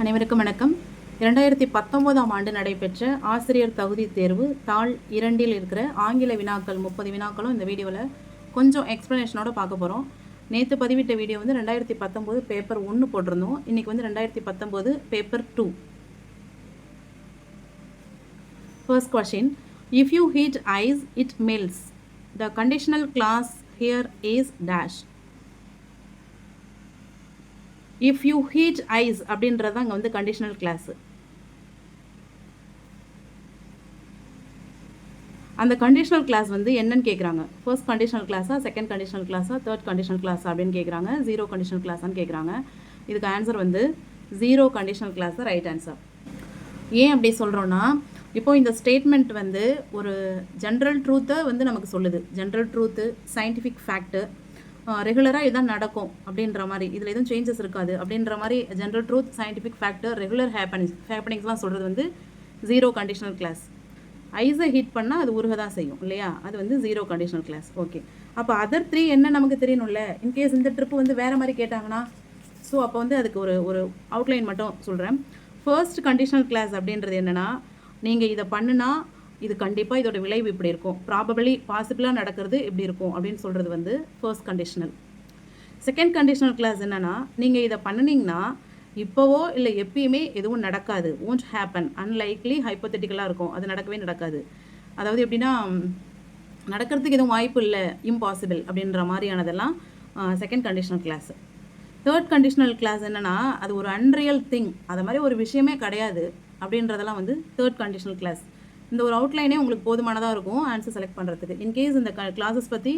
அனைவருக்கும் வணக்கம். இரண்டாயிரத்தி பத்தொம்போதாம் ஆண்டு நடைபெற்ற ஆசிரியர் தகுதி தேர்வு தாள் இரண்டில் இருக்கிற ஆங்கில வினாக்கள் முப்பது வினாக்களும் இந்த வீடியோவில் கொஞ்சம் எக்ஸ்ப்ளனேஷனோட பார்க்க போகிறோம் நேற்று பதிவிட்ட வீடியோ வந்து ரெண்டாயிரத்தி பத்தொம்போது பேப்பர் ஒன்று போட்டிருந்தோம். இன்றைக்கி வந்து ரெண்டாயிரத்தி பத்தொம்போது paper two first question if you heat ice it melts the conditional clause here is dash if you heat ice அப்படின்றது அங்கே வந்து கண்டிஷனல் கிளாஸு அந்த கண்டிஷனல் கிளாஸ் வந்து என்னன்னு கேட்குறாங்க ஃபர்ஸ்ட் கண்டிஷனல் கிளாஸா செகண்ட் கண்டிஷனல் கிளாஸா தேர்ட் கண்டிஷனல் கிளாஸ் அப்படின்னு கேட்குறாங்க ஜீரோ கண்டிஷனல் கிளாஸான்னு கேட்குறாங்க இதுக்கு ஆன்சர் வந்து ஜீரோ கண்டிஷனல் கிளாஸ் தான் ரைட் ஆன்சர் ஏன் அப்படி சொல்கிறோன்னா இப்போ இந்த ஸ்டேட்மெண்ட் வந்து ஒரு ஜென்ரல் ட்ரூத்தை வந்து நமக்கு சொல்லுது. ஜென்ரல் ட்ரூத்து சயின்டிஃபிக் ஃபேக்ட்டு ரெகுலராக இதான் நடக்கும் அப்படின்ற மாதிரி. இதில் எதுவும் சேஞ்சஸ் இருக்காது அப்படின்ற மாதிரி general truth scientific factor regular happenings ஹேப்பனிங்ஸ்லாம் சொல்கிறது வந்து ஜீரோ கண்டிஷனல் கிளாஸ் ஐஸை ஹீட் பண்ணால் அது உருக தான் செய்யும் இல்லையா? அது வந்து ஜீரோ கண்டிஷனல் கிளாஸ் ஓகே அப்போ அதர் த்ரீ என்ன நமக்கு தெரியணும்ல? இன்கேஸ் இந்த ட்ரிப்பு வந்து வேறு மாதிரி கேட்டாங்கன்னா ஸோ அப்போ வந்து அதுக்கு ஒரு ஒரு அவுட்லைன் மட்டும் சொல்கிறேன் ஃபர்ஸ்ட் கண்டிஷனல் கிளாஸ் அப்படின்றது என்னென்னா நீங்கள் இதை பண்ணுனா இது கண்டிப்பாக இதோட விளைவு இப்படி இருக்கும். ப்ராபபிளி பாசிபிளாக நடக்கிறது இப்படி இருக்கும் அப்படின்னு சொல்கிறது வந்து first conditional second conditional clause என்னென்னா நீங்கள் இதை பண்ணினீங்கன்னா இப்போவோ இல்லை எப்பயுமே எதுவும் நடக்காது. ஓன்ட் ஹேப்பன் அன்லைக்லி ஹைப்போத்தட்டிக்கலாக இருக்கும். அது நடக்கவே நடக்காது. அதாவது எப்படின்னா நடக்கிறதுக்கு எதுவும் வாய்ப்பு இல்லை. இம்பாசிபிள் அப்படின்ற மாதிரியானதெல்லாம் second conditional clause third conditional clause என்னென்னா அது ஒரு அன்ரியல் திங் அது மாதிரி ஒரு விஷயமே கிடையாது அப்படின்றதெல்லாம் வந்து தேர்ட் கண்டிஷனல் கிளாஸ் இந்த ஒரு அவுட்லைனே உங்களுக்கு போதுமானதாக இருக்கும் ஆன்சர் செலக்ட் பண்ணுறதுக்கு இன்கேஸ் இந்த கிளாஸஸ் பற்றி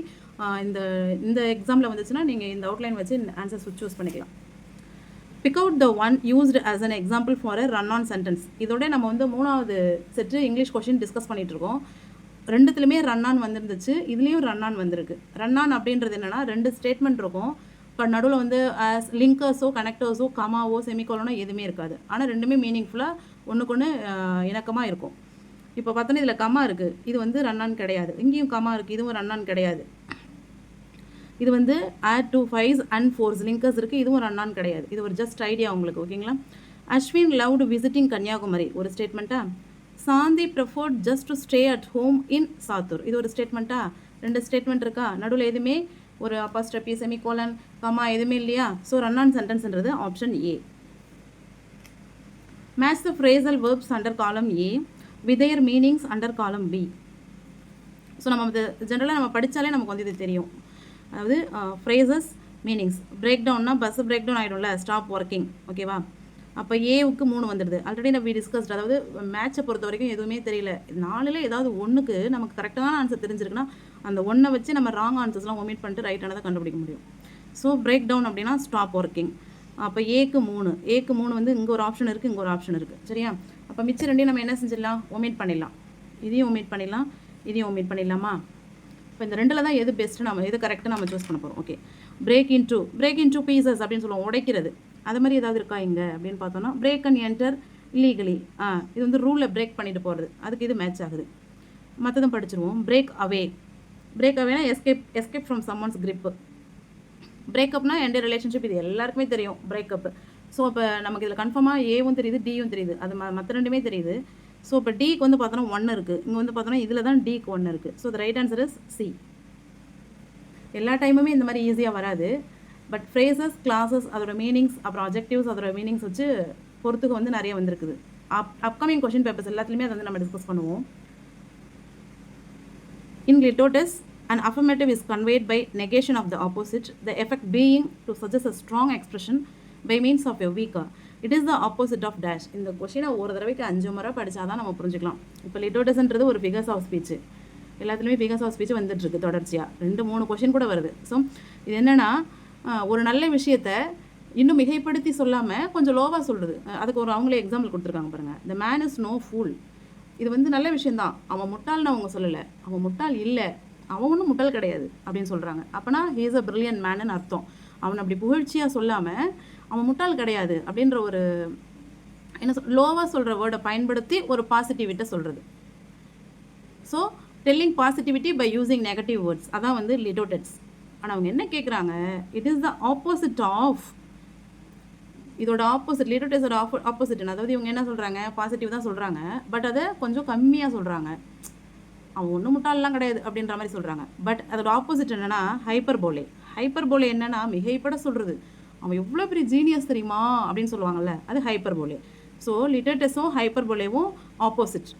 இந்த இந்த எக்ஸாமில் வந்துச்சுன்னா நீங்கள் இந்த அவுட்லைன் வச்சு ஆன்சர்ஸ் சூஸ் பண்ணிக்கலாம். Pick out the one used as an example for a run on sentence இதோட நம்ம வந்து மூணாவது செட்டு இங்கிலீஷ் கொஷின் டிஸ்கஸ் பண்ணிகிட்ருக்கோம் ரெண்டுத்துலையுமே ரன் ஆன் வந்துருந்துச்சு. இதுலேயும் ரன் ஆன் வந்திருக்கு. ரன் ஆன் அப்படின்றது என்னென்னா ரெண்டு ஸ்டேட்மெண்ட் இருக்கும். இப்போ நடுவில் வந்து ஆஸ் லிங்கர்ஸோ கனெக்டர்ஸோ கமாவோ செமிகோலனோ எதுவுமே இருக்காது. ஆனால் ரெண்டுமே மீனிங்ஃபுல்லாக ஒன்றுக்கு ஒன்று இணக்கமாக இருக்கும். இப்போ பார்த்தோன்னா இதில் கமா இருக்குது இது வந்து ரன் கிடையாது. இங்கேயும் கமா இருக்குது இதுவும் ரன் கிடையாது. இது வந்து add two fives and fours lingers இருக்குது இதுவும் ரன் கிடையாது. இது ஒரு ஜஸ்ட் ஐடியா உங்களுக்கு ஓகேங்களா அஸ்வின் லவ்டு விசிட்டிங் கன்னியாகுமரி ஒரு ஸ்டேட்மெண்ட்டா Shanthi preferred just to stay at home in Sattur இது ஒரு ஸ்டேட்மெண்ட்டா ரெண்டு ஸ்டேட்மெண்ட் இருக்கா? நடுவில் எதுவுமே ஒரு அப்பாஸ்டபி செமிகோலன் கமா எதுவுமே இல்லையா? So run on சென்டென்ஸ்ன்றது option A match the phrasal verbs under column A with their meanings under column B so நம்ம இது ஜென்ரலாக நம்ம படித்தாலே நமக்கு வந்து இது தெரியும். அதாவது ஃப்ரேசஸ் மீனிங்ஸ் பிரேக் டவுன்னா பஸ் பிரேக் டவுன் ஆகிடும்ல ஸ்டாப் ஒர்க்கிங் ஓகேவா அப்போ ஏவுக்கு மூணு வந்துடுது. ஆல்ரெடி நம்ம டிஸ்கஸ்ட் அதாவது மேட்சை பொறுத்த வரைக்கும் எதுவுமே தெரியல. நாளில் ஏதாவது ஒன்றுக்கு நமக்கு கரெக்டான ஆன்சர் தெரிஞ்சிருக்குன்னா அந்த ஒன்றை வச்சு நம்ம ராங் ஆன்சர்ஸ்லாம் ஒமிட் பண்ணிட்டு ரைட்டானதை கண்டுபிடிக்க முடியும். ஸோ பிரேக் டவுன் அப்படின்னா ஸ்டாப் ஒர்க்கிங் அப்போ ஏக்கு மூணு. ஏக்கு மூணு வந்து இங்கே ஒரு ஆப்ஷன் இருக்குது இங்கே ஒரு ஆப்ஷன் இருக்குது சரியா? அப்போ மிச்சம் ரெண்டையும் நம்ம என்ன செஞ்சிடலாம்? ஒமிட் பண்ணிடலாம். இதையும் ஒமிட் பண்ணிடலாம். இதையும் ஒமிட் பண்ணிடலாமா? இப்போ இந்த ரெண்டில் தான் எது பெஸ்ட்டு நம்ம எது கரெக்டாக நம்ம சூஸ் பண்ண போகிறோம் okay break into break into pieces அப்படின்னு சொல்லுவோம். உடைக்கிறது. அது மாதிரி ஏதாவது இருக்கா இங்கே? அப்படின்னு பார்த்தோன்னா பிரேக் அண்ட் என்டர் இல்லீகலி ஆ இது வந்து ரூலில் பிரேக் பண்ணிட்டு போகிறது அதுக்கு இது மேட்ச் ஆகுது. மற்றதும் படிச்சிருவோம். Break away break அவேனா escape escape from someone's grip பிரேக்கப்னா எந்த ரிலேஷன்ஷிப் இது எல்லாருக்குமே தெரியும். பிரேக்கப் ஸோ இப்போ நமக்கு இதில் கன்ஃபார்மாக ஏவும் தெரியுது டியும் தெரியுது. அது ம மற்ற ரெண்டுமே தெரியுது. ஸோ இப்போ டிக்கு வந்து பார்த்தோன்னா ஒன்று இருக்குது இங்கே வந்து பார்த்தோன்னா இதில் தான் டிக்கு ஒன்று இருக்குது so the right answer is C எல்லா டைமுமே இந்த மாதிரி ஈஸியாக வராது. பட் ஃப்ரேசஸ் கிளாஸஸ் அதோட மீனிங்ஸ் அப்புறம் அப்ஜெக்டிவ்ஸ் அதோட மீனிங்ஸ் வச்சு பொறுத்துக்கு வந்து நிறைய வந்திருக்குது. அப் அப்கமிங் கொஷின் பேப்பர்ஸ் எல்லாத்துலேயுமே அதை வந்து நம்ம டிஸ்கஸ் பண்ணுவோம். In litotes an affirmative is conveyed by negation of the opposite, the effect being to suggest a strong expression by means of a weaker it is the opposite of dash இந்த கொஷினை ஒரு தடவைக்கு அஞ்சு முறை படித்தாதான் நம்ம புரிஞ்சுக்கலாம். இப்போ லிட்டோடஸ்ன்றது ஒரு ஃபிகர்ஸ் ஆஃப் ஸ்பீச் எல்லாத்துலேயுமே ஃபிகர்ஸ் ஆஃப் ஸ்பீச் வந்துட்டுருக்கு தொடர்ச்சியாக ரெண்டு மூணு கொஷின் கூட வருது. ஸோ இது என்னென்னா ஒரு நல்ல விஷயத்த இன்னும் மிகைப்படுத்தி சொல்லாமல் கொஞ்சம் லோவாக சொல்கிறது அதுக்கு ஒரு அவங்களே எக்ஸாம்பிள் கொடுத்துருக்காங்க பாருங்கள் the man is no fool இது வந்து நல்ல விஷயந்தான் அவன் முட்டாள்னு அவங்க சொல்லலை. அவன் முட்டாள் இல்லை. அவன் ஒன்றும் முட்டாள் கிடையாது அப்படின்னு சொல்கிறாங்க அப்போனா ஹீஸ் அ பிரில்லியன் மேனுன்னு அர்த்தம். அவன் அப்படி புகழ்ச்சியாக சொல்லாமல் அவன் முட்டாள் கிடையாது அப்படின்ற ஒரு என்ன சொல் லோவாக சொல்கிற வேர்டை பயன்படுத்தி ஒரு பாசிட்டிவிட்டை சொல்கிறது so telling positivity by using negative words அதான் வந்து லிட்டோடெட்ஸ் ஆனால் அவங்க என்ன கேட்குறாங்க it is the opposite of இதோட ஆப்போசிட் லிட்டரேச்சரோட ஆப்போ ஆப்போசிட் அதாவது இவங்க என்ன சொல்கிறாங்க பாசிட்டிவ் தான் சொல்கிறாங்க பட் அதை கொஞ்சம் கம்மியாக சொல்கிறாங்க அவன் ஒன்றும் முட்டாளெலாம் கிடையாது அப்படின்ற மாதிரி சொல்கிறாங்க பட் அதோட ஆப்போசிட் என்னென்னா ஹைப்பர் போலே ஹைப்பர் போலே என்னென்னா மிகைப்பட சொல்கிறது அவன் எவ்வளோ பெரிய ஜீனியஸ் தெரியுமா? அப்படின்னு சொல்லுவாங்கல்ல அது ஹைப்பர் போலே ஸோ லிட்டர்டஸும் ஹைப்பர் போலேவும் opposite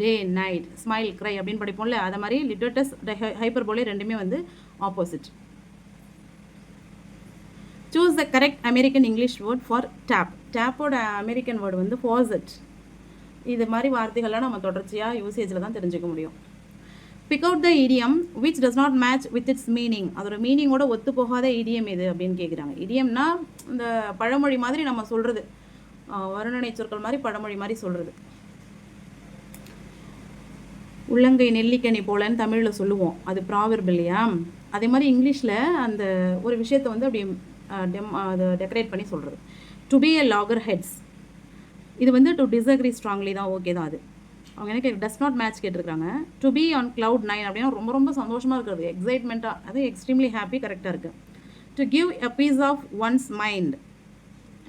day night smile cry அப்படின்னு படிப்போம்ல அதை மாதிரி லிட்டர்டஸ் ஹைப்பர் போலே ரெண்டுமே வந்து opposite choose the correct American English word for tap டேப்போட American word வந்து ஃபாசட் இது மாதிரி வார்த்தைகள்லாம் நம்ம தொடர்ச்சியாக யூசேஜில் தான் தெரிஞ்சுக்க முடியும். Pick out the idiom which does not match with its meaning அதோட மீனிங்கோட ஒத்து போகாத இடியம் எது அப்படின்னு கேட்குறாங்க இடியம்னா இந்த பழமொழி மாதிரி நம்ம சொல்கிறது வருணனை சொற்கள் மாதிரி பழமொழி மாதிரி சொல்கிறது உள்ளங்கை நெல்லிக்கனி போலன்னு தமிழில் சொல்லுவோம். அது ப்ராவர்ப் இல்லையா? அதே மாதிரி இங்கிலீஷில் அந்த ஒரு விஷயத்தை வந்து அப்படி டெம் அதை டெக்கரேட் பண்ணி சொல்கிறது to be a loggerheads இது வந்து டு டிஸ்அக்ரி ஸ்ட்ராங்லி தான் ஓகே தான் அது. அவங்க எனக்கு டஸ் நாட் மேட்ச் கேட்டிருக்காங்க to be on cloud nine அப்படின்னா ரொம்ப ரொம்ப சந்தோஷமாக இருக்கிறது. எக்ஸைட்மெண்ட்டாக அது எக்ஸ்ட்ரீம்லி ஹாப்பி கரெக்டாக இருக்குது to give a piece of one's mind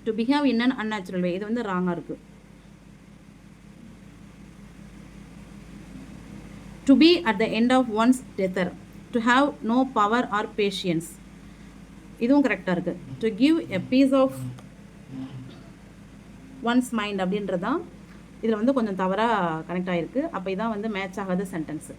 to behave in an unnatural way இது வந்து ராங்காக இருக்குது to be at the end of one's tether to have no power or patience இதுவும் கரெக்டாக இருக்குது to give a piece of one's mind அப்படின்றது தான் இதில் வந்து கொஞ்சம் தவறாக கனெக்ட் ஆகிருக்கு அப்போ இதான் வந்து மேட்ச் ஆகாத sentence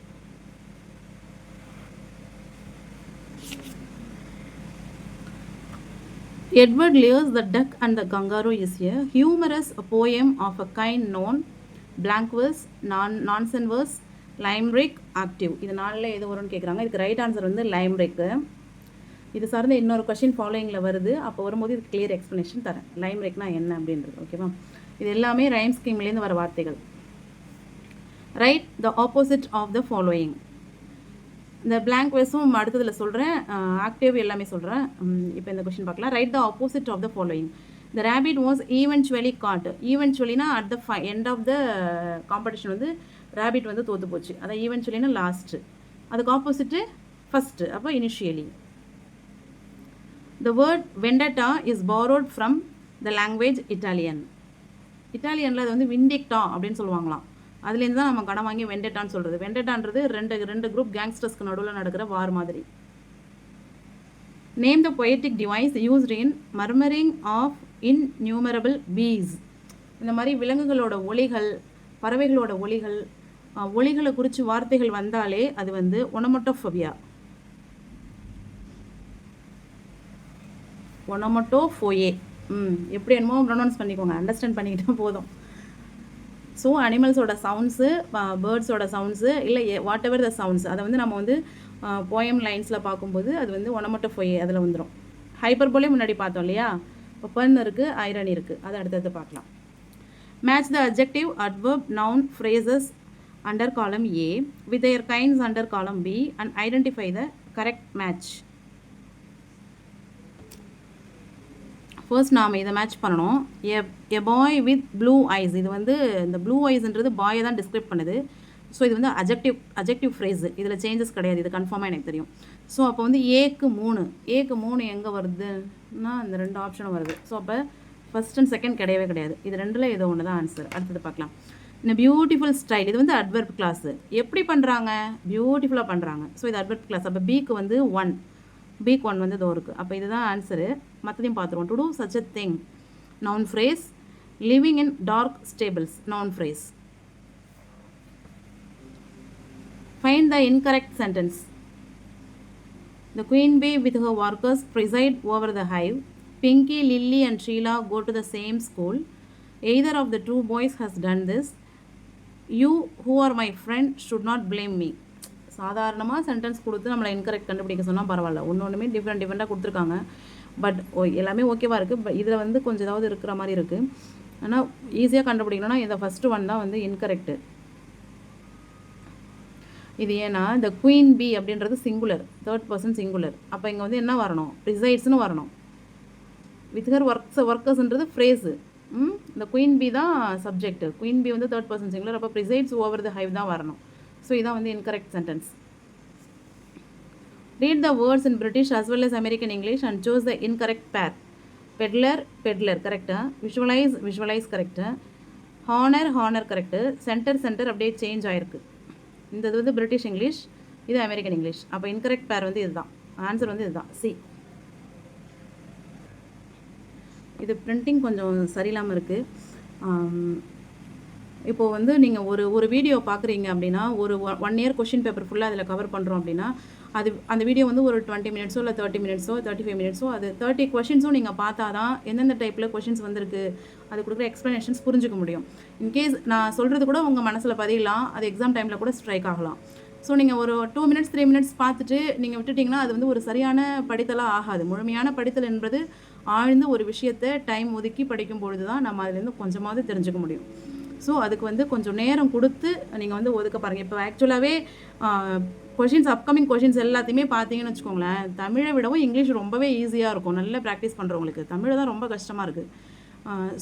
Edward Lear's The Duck and the Kangaroo is a humorous poem of a kind known blank verse, non nonsense verse, limerick active இது நாளில் எது வரும்னு கேட்குறாங்க இதுக்கு ரைட் ஆன்சர் வந்து லைம்ரிக்கு இது சார்ந்த இன்னொரு கொஷின் ஃபாலோயிங்கில் வருது. அப்போ வரும்போது இது கிளியர் எக்ஸ்ப்ளனேஷன் தரேன். லைம்ரிக்னா என்ன அப்படின்றது ஓகேவா இது எல்லாமே ரைம் ஸ்கீம்லேருந்து வர வார்த்தைகள். Write the opposite of the following இந்த பிளாங்க் வேஸும் அடுத்ததில் சொல்கிறேன் ஆக்டிவ் எல்லாமே சொல்கிறேன் இப்போ இந்த கொஷின் பார்க்கலாம். Write the opposite of the following the rabbit was eventually caught ஈவென்ச்சுவலினா at the ஃபை எண்ட் ஆஃப் த காம்படிஷன் வந்து ரேபிட் வந்து தோற்று போச்சு. அதான் ஈவென்ச்சுவலினா லாஸ்ட்டு அதுக்கு ஆப்போசிட்டு ஃபஸ்ட்டு அப்போ initially the word vendetta is borrowed from the language Italian இட்டாலியனில் அது வந்து விண்டிக்டா அப்படின்னு சொல்லுவாங்களாம். அதுலேருந்து தான் நம்ம கடன் வாங்கி வெண்டட்டான்னு சொல்கிறது வெண்டட்டான்றது ரெண்டு ரெண்டு குரூப் கேங்ஸ்டர்ஸ்க்கு நடுவில் நடக்கிற வார் மாதிரி. Name the poetic device used in murmuring of innumerable bees இந்த மாதிரி விலங்குகளோட ஒளிகள் பறவைகளோட ஒளிகள் ஒளிகளை குறித்து வார்த்தைகள் வந்தாலே அது வந்து ஒனமட்டோஃபோபியா ஒனமட்டோஃபோயே ம் எப்படி என்னமோ ப்ரொனவுன்ஸ் பண்ணிக்கோங்க அண்டர்ஸ்டாண்ட் பண்ணிக்கிட்டால் போதும். ஸோ அனிமல்ஸோட சவுண்ட்ஸு பேர்ட்ஸோட சவுண்ட்ஸு இல்லை வாட் எவர் த சவுண்ட்ஸ் அதை வந்து நம்ம வந்து போயம் லைன்ஸில் பார்க்கும்போது அது வந்து ஒனமட்டோஃபோயே அதில் வந்துடும் ஹைப்பர் போலே முன்னாடி பார்த்தோம் இல்லையா? இப்போ பன் இருக்குது ஐரன் இருக்குது அதை அடுத்தடுத்து பார்க்கலாம். Match the objective adverb noun phrases under column A with their kinds under column B and identify the correct match first நாம் இதை மேட்ச் பண்ணணும். A a boy with blue eyes இது வந்து இந்த ப்ளூ ஐஸ்ன்றது பாயை தான் டிஸ்கிரைப் பண்ணுது. ஸோ இது வந்து அஜெக்டிவ் அஜெக்டிவ் ஃப்ரேஸு இதில் சேஞ்சஸ் கிடையாது. இது கன்ஃபார்மாக எனக்கு தெரியும். ஸோ அப்போ வந்து ஏக்கு மூணு. ஏக்கு மூணு எங்கே வருதுன்னா இந்த ரெண்டு ஆப்ஷனும் வருது. ஸோ அப்போ ஃபஸ்ட் அண்ட் செகண்ட் கிடையவே கிடையாது. இது ரெண்டில் ஏதோ ஒன்று தான் ஆன்சர் அடுத்தது பார்க்கலாம். இந்த பியூட்டிஃபுல் ஸ்டைல் இது வந்து அட்வர்ப் கிளாஸு எப்படி பண்ணுறாங்க பியூட்டிஃபுல்லாக பண்ணுறாங்க ஸோ இது அட்வர்ப் கிளாஸ் அப்போ பிக்கு வந்து ஒன் பிக் ஒன் வந்து இதோ இருக்குது அப்போ இதுதான் ஆன்சரு மற்றதையும் பார்த்துருவோம் to do such a thing noun phrase living in dark stables noun phrase find the incorrect sentence The queen bee with her workers preside over the hive. Pinky, Lily, and Sheila go to the same school. Either of the two boys has done this. You who are my friend should not blame me சாதாரணமாக sentence கொடுத்து நம்மளை incorrect கண்டுபிடிக்க சொன்னால் பரவாயில்ல. ஒன்று ஒன்றுமே different டிஃப்ரெண்ட்டாக கொடுத்துருக்காங்க. பட் ஓ oh, எல்லாமே ஓகேவாக இருக்குது பட் இதில் வந்து கொஞ்சம் ஏதாவது இருக்கிற மாதிரி இருக்குது ஆனால் ஈஸியாக கண்டுபிடிக்கணும்னா இந்த ஃபஸ்ட்டு ஒன் தான் வந்து இன்கரெக்டு இது ஏன்னா இந்த குயின் பி அப்படின்றது சிங்குலர் தேர்ட் பர்சன் சிங்குலர் அப்போ இங்கே வந்து என்ன வரணும்? ப்ரிசைட்ஸ்னு வரணும். வித் ஹர் ஒர்க்ஸ் ஒர்க்கர்ஸ்ன்றது ஃப்ரேஸு இந்த குயின் பி தான் சப்ஜெக்ட் குயின் பி வந்து தேர்ட் பர்சன் சிங்குலர் அப்போ ப்ரிசைட்ஸ் ஓவர் த ஹைவ் தான் வரணும். ஸோ இதான் வந்து incorrect sentence read the words in British as well as American English and choose the incorrect pair peddler peddler கரெக்டாக visualise visualise correct honour honour correct centre center அப்படியே change ஆயிருக்கு. இந்த இது வந்து பிரிட்டிஷ் இங்கிலீஷ் இது American English அப்போ incorrect pair வந்து இதுதான். ஆன்சர் வந்து இதுதான். சி இது பிரிண்டிங் கொஞ்சம் சரியில்லாமல் இருக்குது இப்போது வந்து நீங்கள் ஒரு ஒரு வீடியோ பார்க்குறீங்க அப்படின்னா ஒரு ஒன் இயர் கொஷின் பேப்பர் ஃபுல்லாக அதில் கவர் பண்ணுறோம் அப்படின்னா அது அந்த வீடியோ வந்து ஒரு டுவெண்ட்டி மினிட்ஸோ இல்லை தேர்ட்டி மினிட்ஸோ தேர்ட்டி ஃபைவ் மினிட்ஸோ அது தேர்ட்டி கொஷின்ஸும் நீங்கள் பார்த்தா தான் எந்தெந்த டைப்பில் கொஷின்ஸ் வந்திருக்கு அது கொடுக்குற எக்ஸ்ப்ளனேஷன்ஸ் புரிஞ்சுக்க முடியும். இன்கேஸ் நான் சொல்கிறது கூட உங்கள் மனசில் பதியலாம் அது எக்ஸாம் டைமில் கூட ஸ்ட்ரைக் ஆகலாம். ஸோ நீங்கள் ஒரு டூ மினிட்ஸ் த்ரீ மினிட்ஸ் பார்த்துட்டு நீங்கள் விட்டுட்டிங்கன்னா அது வந்து ஒரு சரியான படித்தலாக ஆகாது. முழுமையான படித்தல் என்பது ஆழ்ந்து ஒரு விஷயத்தை டைம் ஒதுக்கி படிக்கும் பொழுது தான் நம்ம அதுலேருந்து கொஞ்சமாவது தெரிஞ்சுக்க முடியும். ஸோ அதுக்கு வந்து கொஞ்சம் நேரம் கொடுத்து நீங்கள் வந்து ஒதுக்க பாருங்கள் இப்போ ஆக்சுவலாகவே கொஷின்ஸ் அப்கமிங் கொஷின்ஸ் எல்லாத்தையுமே பார்த்தீங்கன்னு வச்சுக்கோங்களேன் தமிழை விடவும் இங்கிலீஷ் ரொம்பவே ஈஸியாக இருக்கும். நல்ல ப்ராக்டிஸ் பண்ணுறவங்களுக்கு தமிழ் தான் ரொம்ப கஷ்டமாக இருக்குது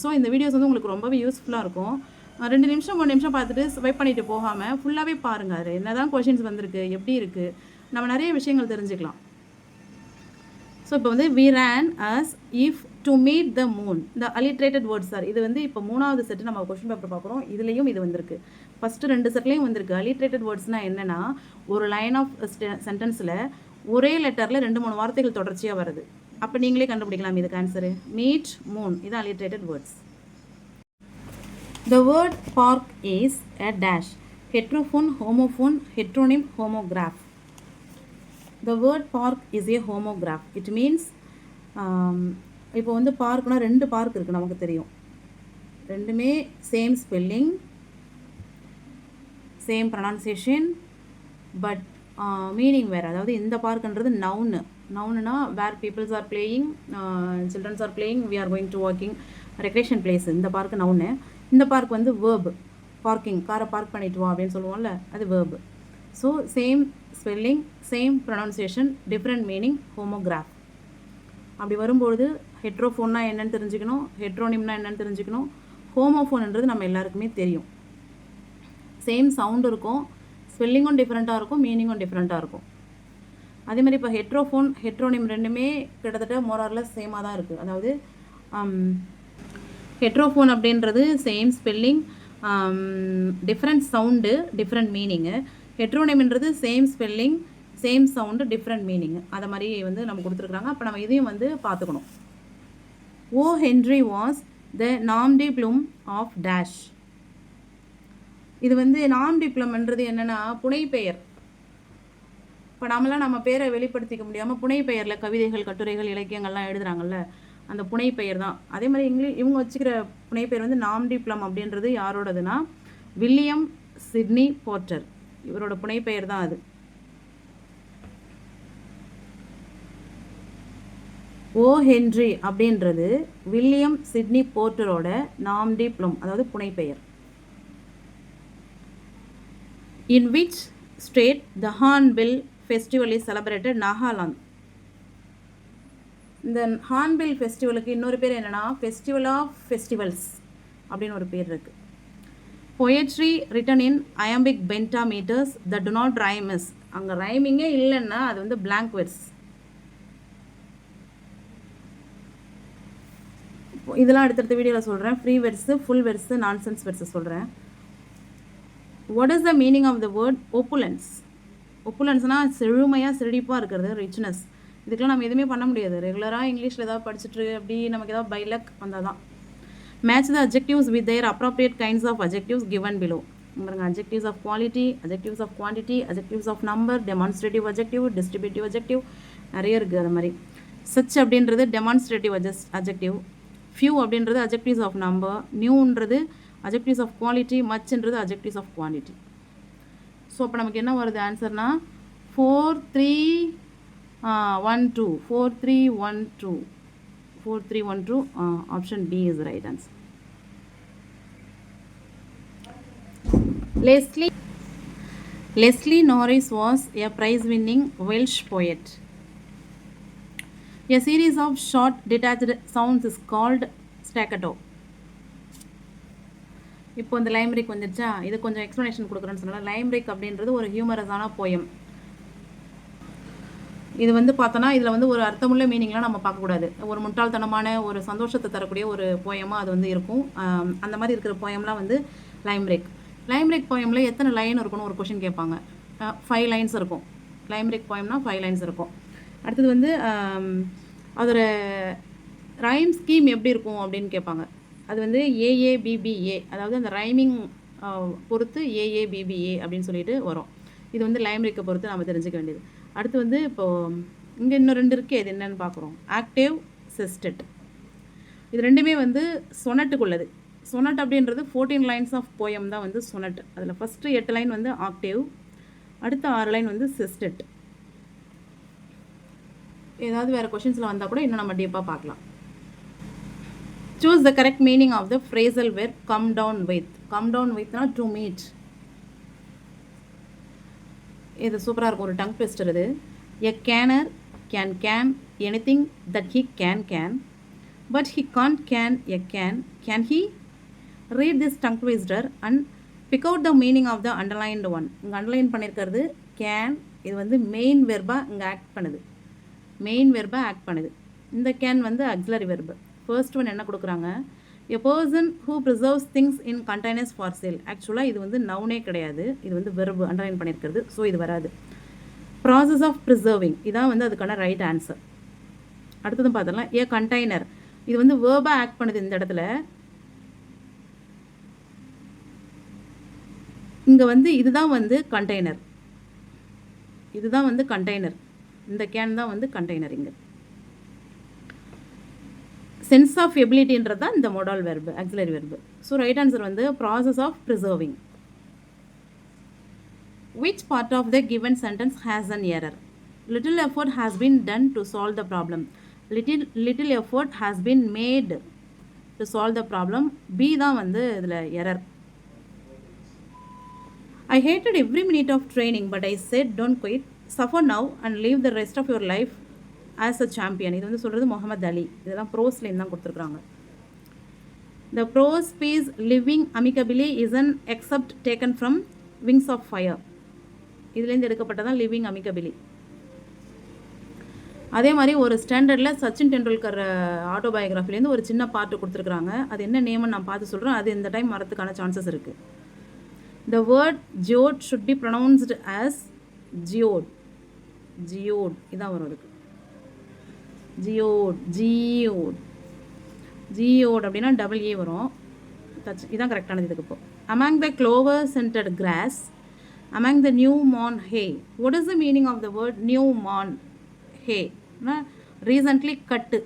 ஸோ இந்த வீடியோஸ் வந்து உங்களுக்கு ரொம்பவே யூஸ்ஃபுல்லாக இருக்கும். ரெண்டு நிமிஷம் மூணு நிமிஷம் பார்த்துட்டு ஸ்வைப் பண்ணிட்டு போகாமல் ஃபுல்லாகவே பாருங்கள் என்ன தான் கொஷின்ஸ் வந்திருக்கு எப்படி இருக்குது நம்ம நிறைய விஷயங்கள் தெரிஞ்சுக்கலாம். ஸோ இப்போ வந்து we ran as if to meet the moon இந்த அலிட்ரேட்டட் வேர்ட்ஸ் சார் இது வந்து இப்போ மூணாவது செட்டு நம்ம கொஷின் பேப்பர் பார்க்குறோம். இதுலேயும் இது வந்திருக்கு. ஃபஸ்ட்டு ரெண்டு செட்லேயும் வந்திருக்கு. அலிட்ரேட்டட் வேர்ட்ஸ்னால் என்னென்னா ஒரு லைன் ஆஃப் சென்டென்ஸில் ஒரே லெட்டரில் ரெண்டு மூணு வார்த்தைகள் தொடர்ச்சியாக வருது. அப்போ நீங்களே கண்டுபிடிக்கலாம் இதுக்கு ஆன்சரு மீட் மூன் இது alliterated words the word park is a dash heterophone homophone heteronym homograph the word park is a homograph it means இப்போ வந்து பார்க்னால் ரெண்டு பார்க் இருக்குது நமக்கு தெரியும். ரெண்டுமே same spelling same pronunciation but meaning வேறு. அதாவது இந்த பார்க்குன்றது noun நவுனுனா where peoples are playing childrens are playing we are going to walking recreation place இந்த பார்க்கு நவுனு இந்த பார்க் வந்து வேர்பு பார்க்கிங் காரை பார்க் பண்ணிட்டு வா அப்படின்னு சொல்லுவோம்ல அது verb so same spelling same pronunciation different meaning homograph அப்படி வரும்பொழுது ஹெட்ரோஃபோன்னா என்னென்னு தெரிஞ்சுக்கணும் ஹெட்ரோனிம்னா என்னென்னு தெரிஞ்சுக்கணும். ஹோமோஃபோன்ன்றது நம்ம எல்லாருக்குமே தெரியும். சேம் சவுண்ட் இருக்கும் ஸ்பெல்லிங்கும் டிஃப்ரெண்ட்டாக இருக்கும் மீனிங்கும் டிஃப்ரெண்ட்டாக இருக்கும். அதே மாதிரி இப்போ ஹெட்ரோஃபோன் ஹெட்ரோனிம் ரெண்டுமே கிட்டத்தட்ட மோரார்லஸ் சேமாக தான் இருக்குது அதாவது um, ஹெட்ரோஃபோன் அப்படின்றது same spelling different sound different meaning ஹெட்ரோனிம்ன்றது same spelling same sound different meaning அதை மாதிரி வந்து நம்ம கொடுத்துருக்குறாங்க. அப்போ நம்ம இதையும் வந்து பார்த்துக்கணும். O Henry was the nom de plume of dash இது வந்து நாம் டிப்ளம்ன்றது என்னென்னா புனைப்பெயர் இப்போ நம்மளாம் நம்ம பேரை வெளிப்படுத்திக்க முடியாமல் புனைப்பெயரில் கவிதைகள் கட்டுரைகள் இலக்கியங்கள்லாம் எழுதுகிறாங்கல்ல அந்த புனைப்பெயர் தான். அதே மாதிரி இங்கிலீஷ் இவங்க வச்சுக்கிற புனைப்பெயர் வந்து நாம் டிப்ளம் அப்படின்றது யாரோடதுன்னா வில்லியம் சிட்னி போர்ட்டர் இவரோட புனைப்பெயர் தான் அது. ஓ ஹென்றி அப்படின்றது வில்லியம் சிட்னி போர்ட்டரோட நாம் டிப்ளம் அதாவது புனைப்பெயர். In which state the hornbill festival is celebrated Nagaland? இந்த ஹார்ன்பில் ஃபெஸ்டிவலுக்கு இன்னொரு பேர் என்னென்னா ஃபெஸ்டிவல் ஆஃப் ஃபெஸ்டிவல்ஸ் அப்படின்னு ஒரு பேர் இருக்குது poetry written in iambic pentameters the do not rhymes அங்கே ரைமிங்கே இல்லைன்னா அது வந்து பிளாங்க் வெர்ஸ் இதெல்லாம் அடுத்தடுத்த வீடியோவில் சொல்கிறேன் free verse full verse nonsense verse சொல்கிறேன் what is the meaning of the word opulence ஒப்புலன்ஸ்னால் செழுமையாக செழிப்பாக இருக்கிறது ரிச்னஸ் இதுக்கெல்லாம் நம்ம எதுவுமே பண்ண முடியாது. ரெகுலராக இங்கிலீஷில் ஏதாவது படிச்சுட்டு அப்படி நமக்கு ஏதாவது பைலக் வந்தால் தான் match the adjectives with their appropriate kinds of objectives given below பாருங்க objectives of quality objectives of quantity objectives of number demonstrative objective distributive objective நிறைய இருக்குது அது மாதிரி. சச் அப்படின்றது டெமான்ஸ்ட்ரேட்டிவ் அஜெஸ் அஜெக்டிவ் ஃபியூ அப்படின்றது அப்ஜெக்டிவ்ஸ் ஆஃப் நம்பர் நியூன்றது objectives of quality மச்ன்றது அப்ஜெக்டிவ்ஸ் ஆஃப் குவான்டிட்டி ஸோ அப்போ நமக்கு என்ன வருது ஆன்சர்னா four three one two four three one two four three one two option B is right answer Leslie Leslie Norris was a prize winning Welsh poet. A series of short detached sounds is called staccato. இப்போ இந்த லைம்ரிக் வந்துருச்சா இது கொஞ்சம் explanation கொடுக்குறேன்னு சொன்னால் லைம்ரிக் அப்படின்றது ஒரு ஹியூமரஸான poem இது வந்து பார்த்தோன்னா இதில் வந்து ஒரு அர்த்தமுள்ள மீனிங்லாம் நம்ம பார்க்கக்கூடாது. ஒரு முட்டாள்தனமான ஒரு சந்தோஷத்தை தரக்கூடிய ஒரு போயமாக அது வந்து இருக்கும். அந்த மாதிரி இருக்கிற போயம்லாம் வந்து லைம் பிரேக் லைம் பிரேக் போயமில் எத்தனை லைன் இருக்கும்னு ஒரு கொஷின் கேட்பாங்க. ஃபைவ் லைன்ஸ் இருக்கும். லைம் பிரேக் போயம்னா ஃபைவ் லைன்ஸ் இருக்கும். அடுத்தது வந்து அதோட ரைம் ஸ்கீம் எப்படி இருக்கும் அப்படின்னு கேட்பாங்க. அது வந்து ஏஏபிபிஏ அதாவது அந்த ரைமிங் பொறுத்து ஏஏபிபிஏ அப்படின்னு சொல்லிட்டு வரும். இது வந்து லைம் பிரேக்கை பொறுத்து நம்ம தெரிஞ்சுக்க வேண்டியது. அடுத்து வந்து இப்போது இங்கே இன்னும் ரெண்டு இருக்குது இது என்னென்னு பார்க்குறோம் ஆக்டிவ் சிஸ்டட் இது ரெண்டுமே வந்து சொனட்டுக்குள்ளது. சொனட் அப்படின்றது ஃபோர்டீன் லைன்ஸ் ஆஃப் போயம் தான் வந்து சொனட். அதில் ஃபஸ்ட்டு எட்டு லைன் வந்து ஆக்டிவ் அடுத்த ஆறு லைன் வந்து சிஸ்டட் ஏதாவது வேறு கொஷின்ஸில் வந்தால் கூட இன்னும் நம்ம டீப்பாக பார்க்கலாம். Choose the correct meaning of the phrasal verb come down with come down வித்னா to meet இது சூப்பராக இருக்கும். ஒரு டங் ட்விஸ்டர் இது. A canner can can anything that he can can but he can't can a can can he read this tongue twister and pick out the meaning of the underlined one இங்கே underline பண்ணியிருக்கிறது can இது வந்து main வெர்பாக இங்கே act பண்ணுது. Main வெர்பாக act பண்ணுது. இந்த can வந்து அக்ஸலரி verb first one என்ன கொடுக்குறாங்க? A person who preserves things in containers for sale ஆக்சுவலாக இது வந்து நவுனே கிடையாது. இது வந்து வெர்பு அண்டர்லைன் பண்ணியிருக்கிறது. ஸோ இது வராது. ப்ராசஸ் ஆஃப் ப்ரிசர்விங் இதான் வந்து அதுக்கான ரைட் ஆன்சர் அடுத்ததும் பார்த்தலாம் ஏ கண்டெய்னர் இது வந்து வேர்பாக ஆக்ட் பண்ணுது இந்த இடத்துல. இங்கே வந்து இதுதான் வந்து கண்டெய்னர் இதுதான் வந்து கண்டெய்னர் இந்த கேன் தான் வந்து கண்டெய்னர் இங்கே. சென்ஸ் ஆஃப் எபிலிட்டின்றது தான் இந்த modal verb auxiliary verb so right answer வந்து process of preserving which part of the given sentence has an error little effort has been done to solve the problem little little effort has been made to solve the problem b தான் வந்து இதில் error I hated every minute of training, but I said, don't quit, suffer now and live the rest of your life as a champion இது வந்து சொல்கிறது Muhammad Ali. இதெல்லாம் ப்ரோஸ்லேருந்து தான் கொடுத்துருக்குறாங்க. The prose piece living amicably is an excerpt taken from Wings of Fire இதுலேருந்து எடுக்கப்பட்டதான் living அமிகபிலி அதே மாதிரி ஒரு ஸ்டாண்டர்டில் சச்சின் டெண்டுல்கர் ஆட்டோபயோகிராஃபிலேருந்து ஒரு சின்ன பாட்டு கொடுத்துருக்குறாங்க. அது என்ன நேம்னு நான் பார்த்து சொல்கிறேன் அது இந்த டைம் வரதுக்கான சான்சஸ் இருக்குது the word geode should be pronounced as geode geode இதான் வரும் அதுக்கு. ஜியோட் ஜியோட் ஜியோட் அப்படின்னா டபுள் ஏ வரும். தச் இதான் கரெக்டானது இதுக்கு இப்போ among the clover centred grass among the new mown hay what is the meaning of the word new mown hay recently கட்டு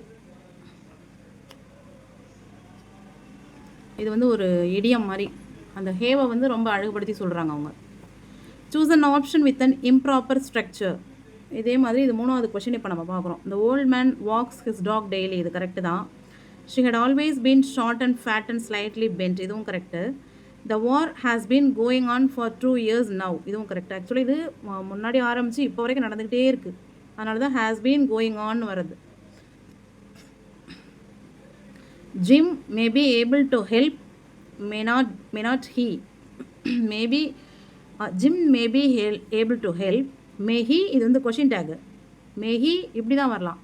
இது வந்து ஒரு இடியம் மாதிரி. அந்த ஹேவை வந்து ரொம்ப அழகுபடுத்தி சொல்கிறாங்க அவங்க. Choose an option with an improper structure இதே மாதிரி இது மூணாவது கொஷின் இப்போ நம்ம பார்க்குறோம். இந்த old man walks his dog daily இது கரெக்டு தான். She had always been short and fat and slightly bent இதுவும் correct the war has been going on for two years now இதுவும் கரெக்ட் ஆக்சுவலி இது முன்னாடி ஆரம்பித்து இப்போ வரைக்கும் நடந்துக்கிட்டே இருக்குது அதனால தான் ஹேஸ் பீன் கோயிங் ஆன் வருது. Jim may be able to help may not may not he maybe Jim may be help able to help may he இது வந்து கொஷின் டேகு மேஹி இப்படி தான் வரலாம்.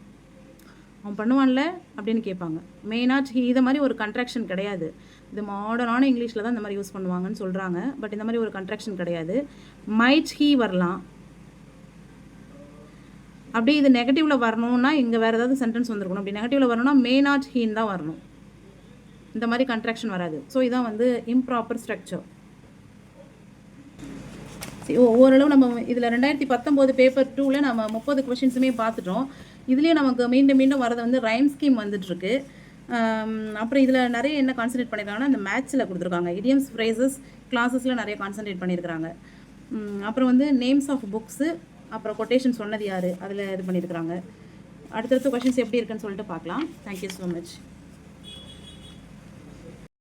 அவன் பண்ணுவான்ல அப்படின்னு கேட்பாங்க. மே நாட் ஹி இதை மாதிரி ஒரு கன்ட்ராக்ஷன் கிடையாது. இது மாடர்னான இங்கிலீஷில் தான் இந்த மாதிரி யூஸ் பண்ணுவாங்கன்னு சொல்கிறாங்க பட் இந்த மாதிரி ஒரு கன்ட்ராக்ஷன் கிடையாது. மைட் ஹீ வரலாம்? அப்படியே இது நெகட்டிவில் வரணும்னா இங்கே வேறு ஏதாவது சென்டென்ஸ் வந்துருக்கணும். அப்படி நெகட்டிவில் வரணும்னா மே நாட் ஹீன் தான் வரணும். இந்த மாதிரி கன்ட்ராக்ஷன் வராது. ஸோ இதான் வந்து இம்ப்ராப்பர் ஸ்ட்ரக்சர் ஓரளவு நம்ம இதில் ரெண்டாயிரத்தி பத்தொம்போது பேப்பர் டூவில் நம்ம முப்பது கொஷின்ஸுமே பார்த்துட்டோம் இதுலேயும் நமக்கு மீண்டும் மீண்டும் வரது வந்து ரைம் ஸ்கீம் வந்துட்டுருக்கு. அப்புறம் இதில் நிறைய என்ன கான்சன்ட்ரேட் பண்ணியிருக்காங்கன்னா இந்த மேட்ச்சில் கொடுத்துருக்காங்க. இடியம்ஸ் ஃப்ரேசஸ் கிளாஸஸில் நிறைய கான்சன்ட்ரேட் பண்ணியிருக்கிறாங்க அப்புறம் வந்து நேம்ஸ் ஆஃப் புக்ஸு அப்புறம் கொட்டேஷன் சொன்னது யார்? அதில் இது பண்ணியிருக்கிறாங்க அடுத்தடுத்த கொஷின்ஸ் எப்படி இருக்குன்னு சொல்லிட்டு பார்க்கலாம். Thank you so much